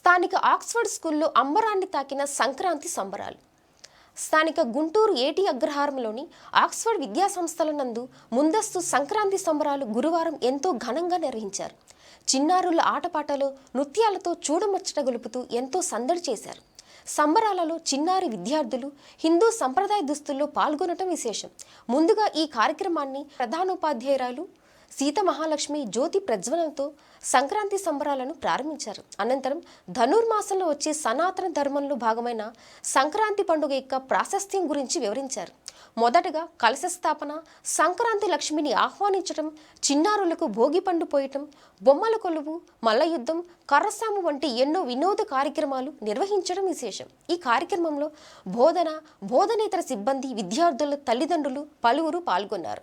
స్థానిక ఆక్స్ఫర్డ్ స్కూల్లో అంబరాన్ని తాకిన సంక్రాంతి సంబరాలు. స్థానిక గుంటూరు ఏటి అగ్రహారంలోని ఆక్స్ఫర్డ్ విద్యా సంస్థల నందు ముందస్తు సంక్రాంతి సంబరాలు గురువారం ఎంతో ఘనంగా నిర్వహించారు. చిన్నారుల ఆటపాటలు నృత్యాలతో చూడముచ్చట గొలుపుతూ ఎంతో సందడి చేశారు. సంబరాలలో చిన్నారి విద్యార్థులు హిందూ సంప్రదాయ దుస్తుల్లో పాల్గొనటం విశేషం. ముందుగా ఈ కార్యక్రమాన్ని ప్రధానోపాధ్యాయురాలు సీత మహాలక్ష్మి జ్యోతి ప్రజ్వలనతో సంక్రాంతి సంబరాలను ప్రారంభించారు. అనంతరం ధనుర్మాసంలో వచ్చే సనాతన ధర్మంలో భాగమైన సంక్రాంతి పండుగ యొక్క ప్రాశస్త్యం గురించి వివరించారు. మొదటగా కలశ స్థాపన సంక్రాంతి లక్ష్మిని ఆహ్వానించడం చిన్నారులకు భోగి పండు పోయటం బొమ్మల కొలువు మల్లయుద్ధం కర్రసాము వంటి ఎన్నో వినోద కార్యక్రమాలు నిర్వహించడం విశేషం. ఈ కార్యక్రమంలో బోధన బోధనేతర సిబ్బంది విద్యార్థుల తల్లిదండ్రులు పలువురు పాల్గొన్నారు.